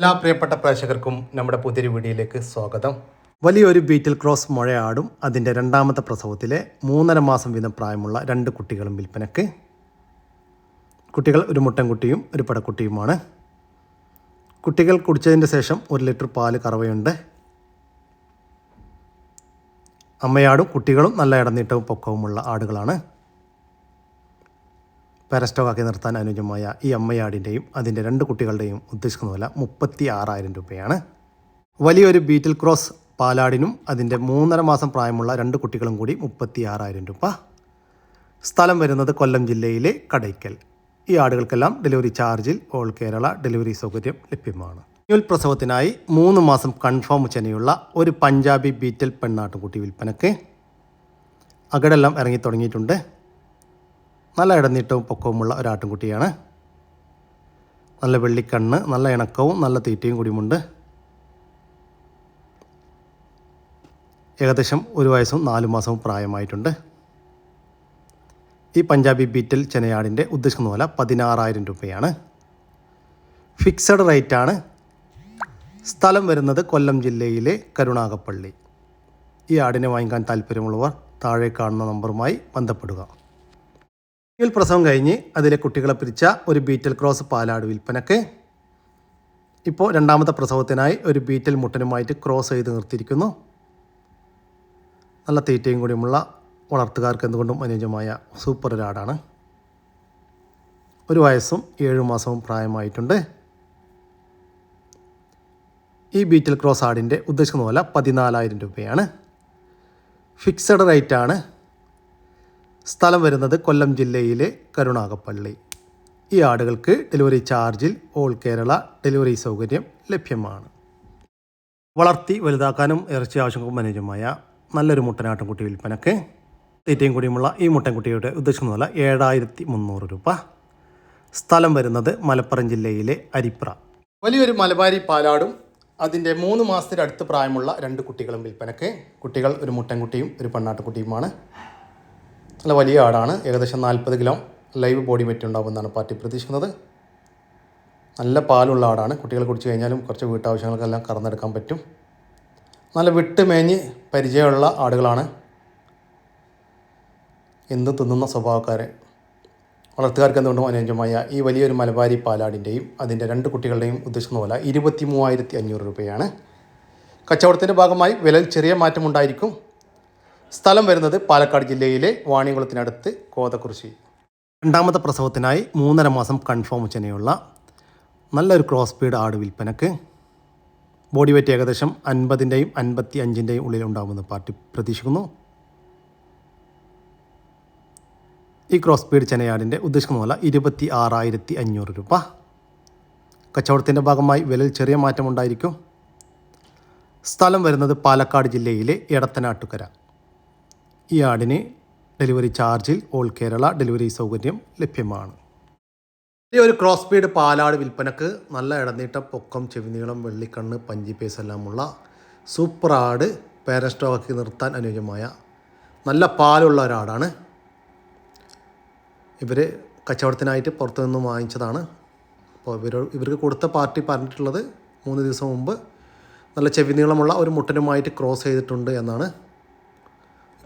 എല്ലാ പ്രിയപ്പെട്ട പ്രേക്ഷകർക്കും നമ്മുടെ പുതിയൊരു വീഡിയോയിലേക്ക് സ്വാഗതം. വലിയൊരു ബീറ്റിൽ ക്രോസ് മുഴയാടും അതിന്റെ രണ്ടാമത്തെ പ്രസവത്തിലെ മൂന്നര മാസം വീതം പ്രായമുള്ള രണ്ട് കുട്ടികളും വിൽപ്പനക്ക്. കുട്ടികൾ ഒരു മുട്ടൻകുട്ടിയും ഒരു പടക്കുട്ടിയുമാണ്. കുട്ടികൾ കുടിച്ചതിന്റെ ശേഷം ഒരു ലിറ്റർ പാൽ കറവയുണ്ട്. അമ്മയാടും കുട്ടികളും നല്ല ഇടനീട്ടവും പൊക്കവുമുള്ള ആടുകളാണ്. പാരസ്റ്റോക്കാക്കി നിർത്താൻ അനുയോജ്യമായ ഈ അമ്മയാടിന്റെയും അതിന്റെ രണ്ട് കുട്ടികളുടെയും ഉദ്ദേശിക്കുന്ന വില മുപ്പത്തി ആറായിരം രൂപയാണ്. വലിയൊരു ബീറ്റിൽ ക്രോസ് പാലാടിനും അതിന്റെ മൂന്നര മാസം പ്രായമുള്ള രണ്ട് കുട്ടികളും കൂടി മുപ്പത്തി ആറായിരം രൂപ. സ്ഥലം വരുന്നത് കൊല്ലം ജില്ലയിലെ കടയ്ക്കൽ. ഈ ആടുകൾക്കെല്ലാം ഡെലിവറി ചാർജിൽ ഓൾ കേരള ഡെലിവറി സൗകര്യം ലഭ്യമാണ്. ന്യൂൽ പ്രസവത്തിനായി മൂന്ന് മാസം കൺഫേം ചെനയുള്ള ഒരു പഞ്ചാബി ബീറ്റൽ പെണ്ണാട്ടുകുട്ടി വിൽപ്പനക്ക് അകടെല്ലാം ഇറങ്ങി തുടങ്ങിയിട്ടുണ്ട്. നല്ല ഇടനീട്ടവും പൊക്കവുമുള്ള ഒരാട്ടിൻകുട്ടിയാണ്. നല്ല വെള്ളിക്കണ്ണ് നല്ല ഇണക്കവും നല്ല തീറ്റയും കൂടിയുമുണ്ട്. ഏകദേശം ഒരു വയസ്സും നാല് മാസവും പ്രായമായിട്ടുണ്ട്. ഈ പഞ്ചാബി ബീറ്റൽ ചെനയാടിന്റെ ഉദ്ദേശിക്കുന്ന പോലെ പതിനാറായിരം രൂപയാണ്. ഫിക്സഡ് റേറ്റാണ്. സ്ഥലം വരുന്നത് കൊല്ലം ജില്ലയിലെ കരുണാകപ്പള്ളി ഈ ആടിനെ വാങ്ങിക്കാൻ താല്പര്യമുള്ളവർ താഴെ കാണുന്ന നമ്പറുമായി ബന്ധപ്പെടുക. ഇതിൽ പ്രസവം കഴിഞ്ഞ് അതിലെ കുട്ടികളെ പിരിച്ച ഒരു ബീറ്റൽ ക്രോസ് പാലാട് വിൽപ്പനക്ക് ഇപ്പോൾ രണ്ടാമത്തെ പ്രസവത്തിനായി ഒരു ബീറ്റൽ മുട്ടനുമായിട്ട് ക്രോസ് ചെയ്ത് നിർത്തിയിരിക്കുന്നു. നല്ല തീറ്റയും കൂടിയുമുള്ള വളർത്തുകാർക്ക് എന്തുകൊണ്ടും അനുയോജ്യമായ സൂപ്പർ ഒരാടാണ് ഒരു വയസ്സും ഏഴു മാസവും പ്രായമായിട്ടുണ്ട്. ഈ ബീറ്റൽ ക്രോസ് ആടിന്റെ ഉദ്ദേശിക്കുന്ന പോലെ പതിനാലായിരം രൂപയാണ്. ഫിക്സഡ് റേറ്റാണ്. സ്ഥലം വരുന്നത് കൊല്ലം ജില്ലയിലെ കരുണാകപ്പള്ളി ഈ ആടുകൾക്ക് ഡെലിവറി ചാർജിൽ ഓൾ കേരള ഡെലിവറി സൗകര്യം ലഭ്യമാണ്. വളർത്തി വലുതാക്കാനും ഇറച്ചി ആവശ്യങ്ങൾക്കും അനുയോജ്യമായ നല്ലൊരു മുട്ടനാട്ടുംകുട്ടി വിൽപ്പനക്ക് തീറ്റയും കൂടിയുമുള്ള ഈ മുട്ടൻകുട്ടിയുടെ ഉദ്ദേശിക്കുന്ന വില ഏഴായിരത്തി മുന്നൂറ് രൂപ. സ്ഥലം വരുന്നത് മലപ്പുറം ജില്ലയിലെ അരിപ്ര. വലിയൊരു മലബാരി പാലാടും അതിന്റെ മൂന്ന് മാസത്തിനടുത്ത് പ്രായമുള്ള രണ്ട് കുട്ടികളും വിൽപ്പനക്ക്. കുട്ടികൾ ഒരു മുട്ടൻകുട്ടിയും ഒരു പെണ്ണാട്ടുകുട്ടിയുമാണ്. നല്ല വലിയ ആടാണ്. ഏകദേശം നാൽപ്പത് കിലോ ലൈവ് ബോഡി വെറ്റ് ഉണ്ടാകുമെന്നാണ് പാർട്ടി പ്രതീക്ഷിക്കുന്നത്. നല്ല പാലുള്ള ആടാണ്. കുട്ടികൾ കുടിച്ചു കഴിഞ്ഞാലും കുറച്ച് വീട്ടാവശ്യങ്ങൾക്കെല്ലാം കറന്നെടുക്കാൻ പറ്റും. നല്ല വിട്ട് മേഞ്ഞ് പരിചയമുള്ള ആടുകളാണ്. എന്തും തിന്നുന്ന സ്വഭാവക്കാരെ. വളർത്തുകാർക്ക് എന്തുകൊണ്ടും അനുയോജ്യമായ ഈ വലിയൊരു മലബാരി പാലാടിന്റെയും അതിന്റെ രണ്ട് കുട്ടികളുടെയും ഉദ്ദേശിക്കുന്ന പോലെ ഇരുപത്തി മൂവായിരത്തി അഞ്ഞൂറ് രൂപയാണ്. കച്ചവടത്തിന്റെ ഭാഗമായി വിലയിൽ ചെറിയ മാറ്റമുണ്ടായിരിക്കും. സ്ഥലം വരുന്നത് പാലക്കാട് ജില്ലയിലെ വാണിയംകുളത്തിനടുത്ത് കോതക്കുറിശി. രണ്ടാമത്തെ പ്രസവത്തിനായി മൂന്നര മാസം കൺഫേം ചെനയുള്ള നല്ലൊരു ക്രോസ് സ്പീഡ് ആട് വിൽപ്പനക്ക് ബോഡി വെയിറ്റ് ഏകദേശം അൻപതിന്റെയും അൻപത്തി അഞ്ചിന്റെയും ഉള്ളിലുണ്ടാകുമെന്ന് പാർട്ടി പ്രതീക്ഷിക്കുന്നു. ഈ ക്രോസ് സ്പീഡ് ചെനയാടിന്റെ ഉദ്ദേശിക്കുന്ന പോലെ ഇരുപത്തി ആറായിരത്തി അഞ്ഞൂറ് രൂപ. കച്ചവടത്തിന്റെ ഭാഗമായി വിലയിൽ ചെറിയ മാറ്റമുണ്ടായിരിക്കും. സ്ഥലം വരുന്നത് പാലക്കാട് ജില്ലയിലെ എടത്തനാട്ടുകര. ഈ ആടിന് ഡെലിവറി ചാർജിൽ ഓൾ കേരള ഡെലിവറി സൗകര്യം ലഭ്യമാണ്. ഈ ഒരു ക്രോസ് ബീഡ് പാലാട് വിൽപ്പനക്ക് നല്ല ഇടനീട്ട പൊക്കം ചെവിനീളം വെള്ളിക്കണ്ണ് പഞ്ചി പേസ് എല്ലാമുള്ള സൂപ്പർ ആട് പേരസ്റ്റോക്കി നിർത്താൻ അനുയോജ്യമായ നല്ല പാലുള്ള ഒരാടാണ്. ഇവർ കച്ചവടത്തിനായിട്ട് പുറത്തു നിന്നും വാങ്ങിച്ചതാണ്. അപ്പോൾ ഇവർ ഇവർക്ക് കൊടുത്ത പാർട്ടി പറഞ്ഞിട്ടുള്ളത് മൂന്ന് ദിവസം മുമ്പ് നല്ല ചെവി നീളമുള്ള ഒരു മുട്ടനുമായിട്ട് ക്രോസ് ചെയ്തിട്ടുണ്ട് എന്നാണ്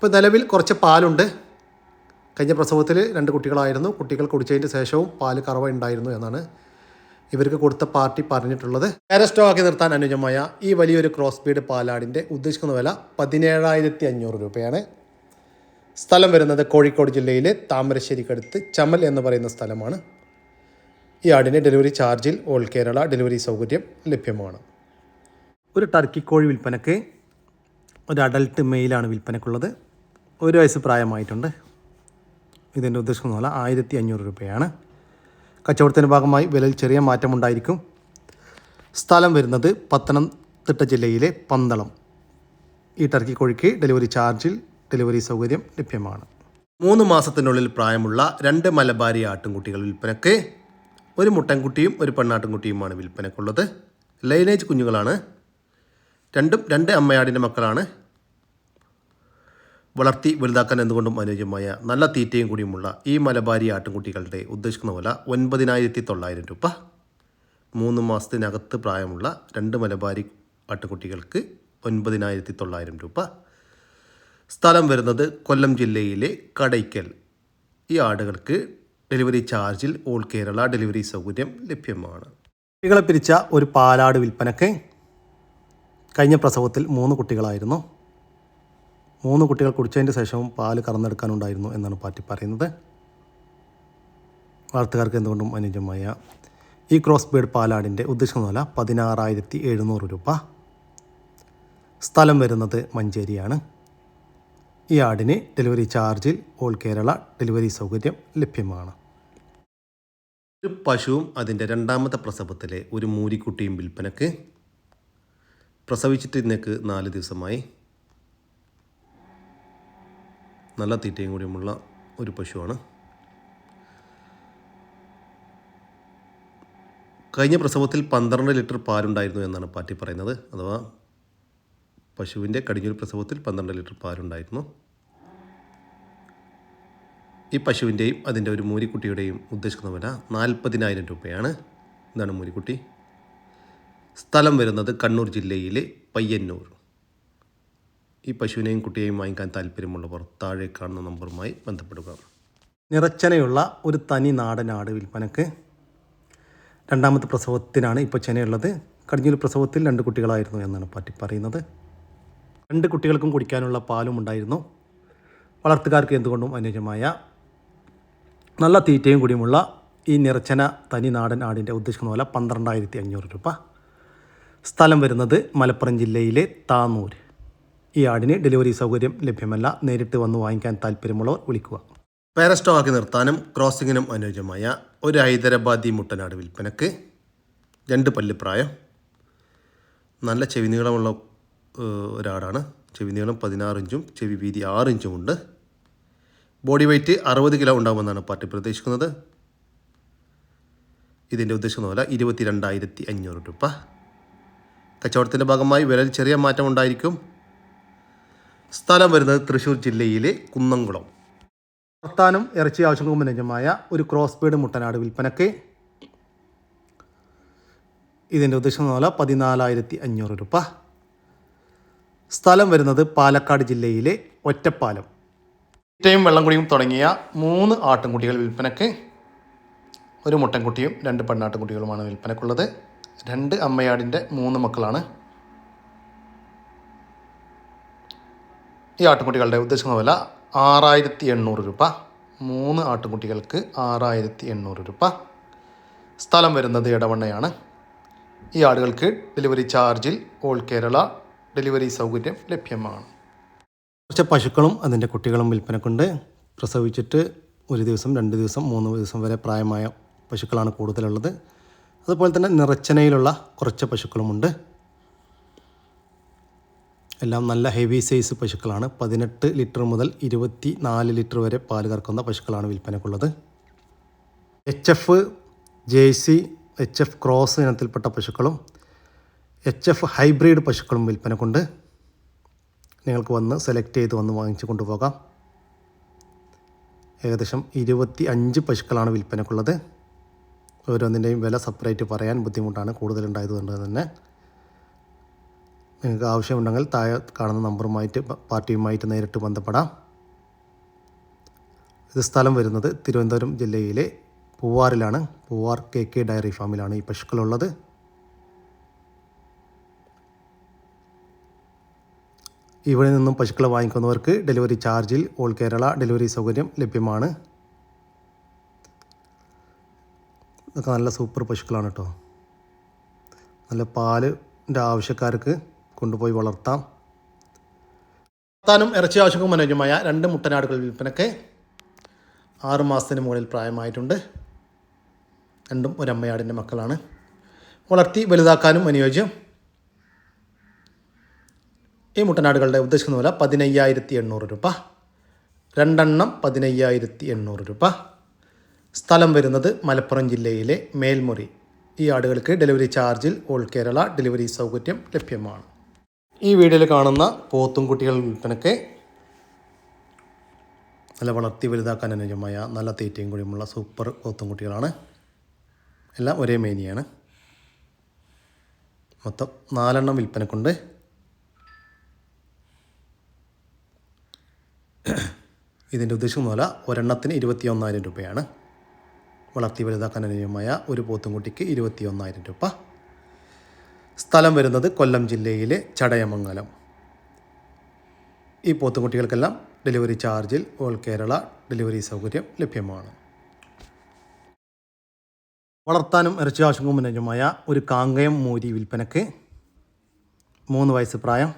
ഇപ്പോൾ നിലവിൽ കുറച്ച് പാലുണ്ട്. കഴിഞ്ഞ പ്രസവത്തിൽ രണ്ട് കുട്ടികളായിരുന്നു. കുട്ടികൾ കുടിച്ചതിന്റെ ശേഷവും പാൽ കറവ ഉണ്ടായിരുന്നു എന്നാണ് ഇവർക്ക് കൊടുത്ത പാർട്ടി പറഞ്ഞിട്ടുള്ളത്. ആക്കി നിർത്താൻ അനുയോജ്യമായ ഈ വലിയൊരു ക്രോസ് ബീഡ് പാലാടിന്റെ ഉദ്ദേശിക്കുന്ന വില പതിനേഴായിരത്തി അഞ്ഞൂറ് രൂപയാണ്. സ്ഥലം വരുന്നത് കോഴിക്കോട് ജില്ലയിലെ താമരശ്ശേരിക്കടുത്ത് ചമൽ എന്ന് പറയുന്ന സ്ഥലമാണ്. ഈ ആടിന് ഡെലിവറി ചാർജിൽ ഓൾ കേരള ഡെലിവറി സൗകര്യം ലഭ്യമാണ്. ഒരു ടർക്കി കോഴി വിൽപ്പനക്ക് ഒരു അഡൽട്ട് മെയിലാണ് വിൽപ്പനക്കുള്ളത്. ഒരു വയസ്സ് പ്രായമായിട്ടുണ്ട്. ഇതിന്റെ ഉദ്ദേശിക്കുന്ന പോലെ ആയിരത്തി അഞ്ഞൂറ് രൂപയാണ്. കച്ചവടത്തിന്റെ ഭാഗമായി വിലയിൽ ചെറിയ മാറ്റമുണ്ടായിരിക്കും. സ്ഥലം വരുന്നത് പത്തനംതിട്ട ജില്ലയിലെ പന്തളം. ഈ ടർക്കി കോഴിക്ക് ഡെലിവറി ചാർജിൽ ഡെലിവറി സൗകര്യം ലഭ്യമാണ്. മൂന്ന് മാസത്തിനുള്ളിൽ പ്രായമുള്ള രണ്ട് മലബാരി ആട്ടിൻകുട്ടികൾ വിൽപ്പനക്ക് ഒരു മുട്ടൻകുട്ടിയും ഒരു പെണ്ണാട്ടിൻകുട്ടിയുമാണ് വിൽപ്പനക്കുള്ളത്. ലൈനേജ് കുഞ്ഞുങ്ങളാണ്. രണ്ടും രണ്ട് അമ്മയാടിന്റെ മക്കളാണ്. വളർത്തി വലുതാക്കാൻ എന്തുകൊണ്ടും അനുയോജ്യമായ നല്ല തീറ്റയും കൂടിയുമുള്ള ഈ മലബാരി ആട്ടിൻകുട്ടികളുടെ ഉദ്ദേശിക്കുന്ന വില ഒൻപതിനായിരത്തി തൊള്ളായിരം രൂപ. മൂന്ന് മാസത്തിനകത്ത് പ്രായമുള്ള രണ്ട് മലബാരി ആട്ടുകുട്ടികൾക്ക് ഒൻപതിനായിരത്തി തൊള്ളായിരം രൂപ. സ്ഥലം വരുന്നത് കൊല്ലം ജില്ലയിലെ കടയ്ക്കൽ. ഈ ആടുകൾക്ക് ഡെലിവറി ചാർജിൽ ഓൾ കേരള ഡെലിവറി സൗകര്യം ലഭ്യമാണ്. കുട്ടികളെ പിരിച്ച ഒരു പാലാട് വിൽപ്പനക്ക് കഴിഞ്ഞ പ്രസവത്തിൽ മൂന്ന് കുട്ടികളായിരുന്നു. മൂന്ന് കുട്ടികൾ കുടിച്ചതിന് ശേഷവും പാൽ കറന്നെടുക്കാനുണ്ടായിരുന്നു എന്നാണ് പാർട്ടി പറയുന്നത്. വളർത്തുകാർക്ക് എന്തുകൊണ്ടും അനുയോജ്യമായ ഈ ക്രോസ് ബേഡ് പാലാടിന്റെ ഉദ്ദേശം വില പതിനാറായിരത്തി എഴുന്നൂറ് രൂപ. സ്ഥലം വരുന്നത് മഞ്ചേരിയാണ്. ഈ ആടിന് ഡെലിവറി ചാർജിൽ ഓൾ കേരള ഡെലിവറി സൗകര്യം ലഭ്യമാണ്. ഒരു പശുവും അതിന്റെ രണ്ടാമത്തെ പ്രസവത്തിലെ ഒരു മൂരിക്കുട്ടിയും വിൽപ്പനക്ക് പ്രസവിച്ചിട്ട് ഇന്നേക്ക് നാല് ദിവസമായി. നല്ല തീറ്റയും കൂടിയുമുള്ള ഒരു പശുവാണ്. കഴിഞ്ഞ പ്രസവത്തിൽ പന്ത്രണ്ട് ലിറ്റർ പാലുണ്ടായിരുന്നു എന്നാണ് പാറ്റി പറയുന്നത്. അഥവാ പശുവിന്റെ കടിഞ്ഞൂൽ പ്രസവത്തിൽ പന്ത്രണ്ട് ലിറ്റർ പാലുണ്ടായിരുന്നു. ഈ പശുവിന്റെയും അതിന്റെ ഒരു മൂരിക്കുട്ടിയുടെയും ഉദ്ദേശിക്കുന്ന വില നാൽപ്പതിനായിരം രൂപയാണ്. ഇതാണ് മൂരിക്കുട്ടി സ്ഥലം വരുന്നത് കണ്ണൂർ ജില്ലയിലെ പയ്യന്നൂർ. ഈ പശുവിനെയും കുട്ടിയെയും വാങ്ങിക്കാൻ താല്പര്യമുള്ളവർ താഴെ കാണുന്ന നമ്പറുമായി ബന്ധപ്പെടുക. നിറച്ചനയുള്ള ഒരു തനി നാടൻ ആട് വിൽപ്പനക്ക് രണ്ടാമത്തെ പ്രസവത്തിനാണ് ഇപ്പോൾ ചെനയുള്ളത്. കടിഞ്ഞൂൽ പ്രസവത്തിൽ രണ്ട് കുട്ടികളായിരുന്നു എന്നാണ് പറ്റി പറയുന്നത്. രണ്ട് കുട്ടികൾക്കും കുടിക്കാനുള്ള പാലും ഉണ്ടായിരുന്നു. വളർത്തുകാർക്ക് എന്തുകൊണ്ടും അനുയോജ്യമായ നല്ല തീറ്റയും കൂടിയുമുള്ള ഈ നിറച്ചന തനി നാടൻ ആടിന്റെ ഉദ്ദേശിക്കുന്ന പോലെ പന്ത്രണ്ടായിരത്തി അഞ്ഞൂറ് രൂപ. സ്ഥലം വരുന്നത് മലപ്പുറം ജില്ലയിലെ താന്നൂർ ഈ ആടിന് ഡെലിവറി സൗകര്യം ലഭ്യമല്ല. നേരിട്ട് വന്ന് വാങ്ങിക്കാൻ താല്പര്യമുള്ളവർ വിളിക്കുക. പാരസ്റ്റോ ആക്കി നിർത്താനും ക്രോസിങ്ങിനും അനുയോജ്യമായ ഒരു ഹൈദരാബാദി മുട്ടനാട് വിൽപ്പനക്ക് രണ്ട് പല്ല് പ്രായം. നല്ല ചെവി നീളമുള്ള ഒരാടാണ്. ചെവി നീളം പതിനാറ് ഇഞ്ചും ചെവി വീതി ആറ് ഇഞ്ചും ഉണ്ട്. ബോഡി വെയ്റ്റ് അറുപത് കിലോ ഉണ്ടാകുമെന്നാണ് പാർട്ടി പ്രതീക്ഷിക്കുന്നത്. ഇതിന്റെ ഉദ്ദേശം വില ഇരുപത്തി രണ്ടായിരത്തി അഞ്ഞൂറ് രൂപ. കച്ചവടത്തിന്റെ ഭാഗമായി വിലയിൽ ചെറിയ മാറ്റം ഉണ്ടായിരിക്കും. സ്ഥലം വരുന്നത് തൃശ്ശൂർ ജില്ലയിലെ കുന്നംകുളം. വർത്താനം ഇറച്ചി ആവശ്യങ്ങൾക്ക് മുന്നേജമായ ഒരു ക്രോസ് ബീഡ് മുട്ടനാട് വിൽപ്പനക്ക്. ഇതിന്റെ ഉദ്ദേശം എന്ന് പറഞ്ഞാൽ പതിനാലായിരത്തി അഞ്ഞൂറ് രൂപ. സ്ഥലം വരുന്നത് പാലക്കാട് ജില്ലയിലെ ഒറ്റപ്പാലം. ഇറ്റയും വെള്ളം കുടിയും തുടങ്ങിയ മൂന്ന് ആട്ടിൻകുട്ടികൾ വിൽപ്പനക്ക്. ഒരു മുട്ടൻകുട്ടിയും രണ്ട് പെണ്ണാട്ടിൻകുട്ടികളുമാണ് വിൽപ്പനക്കുള്ളത്. രണ്ട് അമ്മയാടിന്റെ മൂന്ന് മക്കളാണ്. ഈ ആട്ടുകുട്ടികളുടെ ഉദ്ദേശിക്കുന്ന വില ആറായിരത്തി എണ്ണൂറ് രൂപ. മൂന്ന് ആട്ടുകുട്ടികൾക്ക് ആറായിരത്തി എണ്ണൂറ് രൂപ. സ്ഥലം വരുന്നത് ഇടവണ്ണയാണ് ഈ ആടുകൾക്ക് ഡെലിവറി ചാർജിൽ ഓൾ കേരള ഡെലിവറി സൗകര്യം ലഭ്യമാണ്. കുറച്ച് പശുക്കളും അതിന്റെ കുട്ടികളും വിൽപ്പനക്കുണ്ട്. പ്രസവിച്ചിട്ട് ഒരു ദിവസം രണ്ട് ദിവസം മൂന്ന് ദിവസം വരെ പ്രായമായ പശുക്കളാണ് കൂടുതലുള്ളത്. അതുപോലെ തന്നെ നിറച്ചനയിലുള്ള കുറച്ച് പശുക്കളുമുണ്ട്. എല്ലാം നല്ല ഹെവി സൈസ് പശുക്കളാണ്. പതിനെട്ട് ലിറ്റർ മുതൽ ഇരുപത്തി നാല് ലിറ്റർ വരെ പാൽ കറക്കുന്ന പശുക്കളാണ് വിൽപ്പനക്കുള്ളത്. H F jersey H F cross ഇനത്തിൽപ്പെട്ട പശുക്കളും എച്ച് എഫ് ഹൈബ്രിഡ് പശുക്കളും വിൽപ്പനക്കുണ്ട്. നിങ്ങൾക്ക് വന്ന് സെലക്ട് ചെയ്ത് വന്ന് വാങ്ങിച്ചു കൊണ്ടുപോകാം. ഏകദേശം ഇരുപത്തി അഞ്ച് പശുക്കളാണ് വിൽപ്പനക്കുള്ളത്. ഓരോന്നിന്റെയും വില സെപ്പറേറ്റ് പറയാൻ ബുദ്ധിമുട്ടാണ് കൂടുതലുണ്ടായതുകൊണ്ട് തന്നെ. നിങ്ങൾക്ക് ആവശ്യമുണ്ടെങ്കിൽ താഴെ കാണുന്ന നമ്പറുമായിട്ട് പാർട്ടിയുമായിട്ട് നേരിട്ട് ബന്ധപ്പെടാം. ഇത് സ്ഥലം വരുന്നത് തിരുവനന്തപുരം ജില്ലയിലെ പൂവാറിലാണ്. പൂവാർ കെ കെ ഡയറി ഫാമിലാണ് ഈ പശുക്കളുള്ളത്. ഇവിടെ നിന്നും പശുക്കളെ വാങ്ങിക്കുന്നവർക്ക് ഡെലിവറി ചാർജിൽ ഓൾ കേരള ഡെലിവറി സൗകര്യം ലഭ്യമാണ്. ഇതൊക്കെ നല്ല സൂപ്പർ പശുക്കളാണ് കേട്ടോ. നല്ല പാലിന്റെ ആവശ്യക്കാർക്ക് കൊണ്ടുപോയി വളർത്താം. വളർത്താനും ഇറച്ചി ആവശ്യക്കും അനുയോജ്യമായ രണ്ട് മുട്ടനാടുകൾ വിൽപ്പനയ്ക്ക് ആറ് മാസത്തിന് മുകളിൽ പ്രായമായിട്ടുണ്ട്. രണ്ടും ഒരമ്മയാടിന്റെ മക്കളാണ്. വളർത്തി വലുതാക്കാനും അനുയോജ്യം. ഈ മുട്ടനാടുകളുടെ ഉദ്ദേശിക്കുന്ന വില പതിനയ്യായിരത്തി എണ്ണൂറ് രൂപ. രണ്ടെണ്ണം പതിനയ്യായിരത്തി എണ്ണൂറ് രൂപ. സ്ഥലം വരുന്നത് മലപ്പുറം ജില്ലയിലെ മേൽമുറി. ഈ ആടുകൾക്ക് ഡെലിവറി ചാർജിൽ ഓൾ കേരള ഡെലിവറി സൗകര്യം ലഭ്യമാണ്. ഈ വീഡിയോയിൽ കാണുന്ന പോത്തും കുട്ടികൾ വിൽപ്പനയ്ക്ക് നല്ല വളർത്തി വലുതാക്കാൻ അനുയോജ്യമായ നല്ല തീറ്റയും കൂടിയുമുള്ള സൂപ്പർ പോത്തും കുട്ടികളാണ്. എല്ലാം ഒരേ മേനിയാണ്. മൊത്തം നാലെണ്ണം വിൽപ്പനക്കുണ്ട്. ഇതിന്റെ ഉദ്ദേശം പോലെ ഒരെണ്ണത്തിന് ഇരുപത്തി ഒന്നായിരം രൂപയാണ്. വളർത്തി വലുതാക്കാൻ അനുയോജ്യമായ ഒരു പോത്തുംകുട്ടിക്ക് ഇരുപത്തി ഒന്നായിരം രൂപ. സ്ഥലം വരുന്നത് കൊല്ലം ജില്ലയിലെ ചടയമംഗലം. ഈ പോത്തുകുട്ടികൾക്കെല്ലാം ഡെലിവറി ചാർജിൽ ഓൾ കേരള ഡെലിവറി സൗകര്യം ലഭ്യമാണ്. വളർത്താനും ഇറച്ചി ആവശ്യങ്ങൾക്കും മുന്നേജുമായ ഒരു കാങ്കയം മൂരി വിൽപ്പനക്ക് മൂന്ന് വയസ്സ് പ്രായം.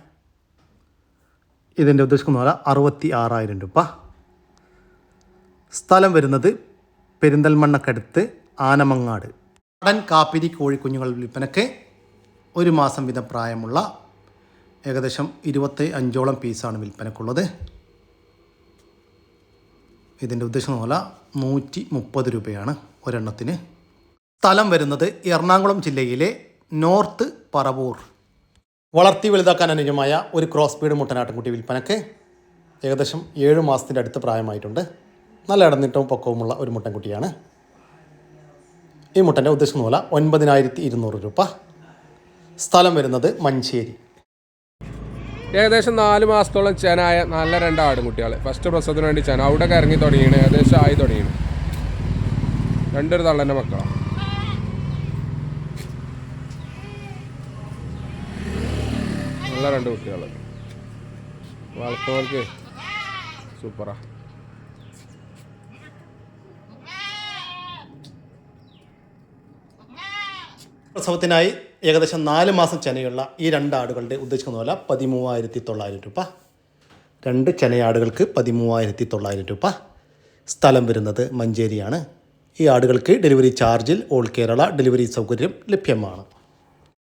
ഇതിന്റെ ഉദ്ദേശിക്കുന്ന വില അറുപത്തി ആറായിരം രൂപ. സ്ഥലം വരുന്നത് പെരിന്തൽമണ്ണക്കടുത്ത് ആനമങ്ങാട്. കടൻ കാപ്പിരി കോഴിക്കുഞ്ഞുങ്ങൾ വിൽപ്പനക്ക് ഒരു മാസം വീതം പ്രായമുള്ള ഏകദേശം ഇരുപത്തി അഞ്ചോളം പീസാണ് വിൽപ്പനക്കുള്ളത്. ഇതിന്റെ ഉദ്ദേശം മൂല നൂറ്റി മുപ്പത് രൂപയാണ് ഒരെണ്ണത്തിന്. സ്ഥലം വരുന്നത് എറണാകുളം ജില്ലയിലെ നോർത്ത് പറവൂർ. വളർത്തി വലുതാക്കാൻ അനുയോജ്യമായ ഒരു ക്രോസ് ബീഡ് മുട്ടനാട്ടിൻകുട്ടി വിൽപ്പനക്ക് ഏകദേശം ഏഴ് മാസത്തിന്റെ അടുത്ത് പ്രായമായിട്ടുണ്ട്. നല്ല ഇടന്നിട്ടവും പൊക്കവുമുള്ള ഒരു മുട്ടൻകുട്ടിയാണ്. ഈ മുട്ടന്റെ ഉദ്ദേശം മൂല ഒൻപതിനായിരത്തി ഇരുന്നൂറ് രൂപ. സ്ഥലം വരുന്നത് മഞ്ചേരി. ഏകദേശം നാല് മാസത്തോളം ചെനായ നല്ല രണ്ട് ആടുകുട്ടികൾ ഫസ്റ്റ് പ്രസവത്തിന് വേണ്ടി ചെന അവിടെ ഇറങ്ങി തുടങ്ങിയാണ്. ഏകദേശം ആയി തുടങ്ങിയാണ്. രണ്ടൊരു തള്ളന്റെ മക്കളാണ് നല്ല രണ്ട് കുട്ടികൾ വളർത്തവർക്ക് സൂപ്പറാ. പ്രസവത്തിനായി ഏകദേശം നാല് മാസം ചെനയുള്ള ഈ രണ്ട് ആടുകളുടെ ഉദ്ദേശിക്കുന്ന പോലെ പതിമൂവായിരത്തി തൊള്ളായിരം രൂപ. രണ്ട് ചെനയാടുകൾക്ക് പതിമൂവായിരത്തി തൊള്ളായിരം രൂപ. സ്ഥലം വരുന്നത് മഞ്ചേരിയാണ്. ഈ ആടുകൾക്ക് ഡെലിവറി ചാർജിൽ ഓൾ കേരള ഡെലിവറി സൗകര്യം ലഭ്യമാണ്.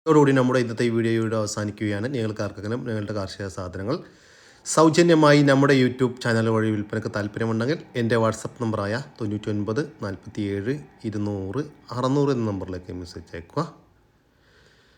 ഇതോടുകൂടി നമ്മുടെ ഇന്നത്തെ ഈ വീഡിയോ ഇവിടെ അവസാനിക്കുകയാണ്. നിങ്ങൾക്ക് ആർക്കെങ്കിലും നിങ്ങളുടെ കാർഷിക സാധനങ്ങൾ സൗജന്യമായി നമ്മുടെ യൂട്യൂബ് ചാനൽ വഴി വിൽപ്പനയ്ക്ക് താല്പര്യമുണ്ടെങ്കിൽ എന്റെ വാട്സപ്പ് നമ്പറായ തൊണ്ണൂറ്റി ഒൻപത് നാൽപ്പത്തി ഏഴ് ഇരുന്നൂറ് അറുന്നൂറ് എന്ന നമ്പറിലേക്ക് മെസ്സേജ് അയക്കുക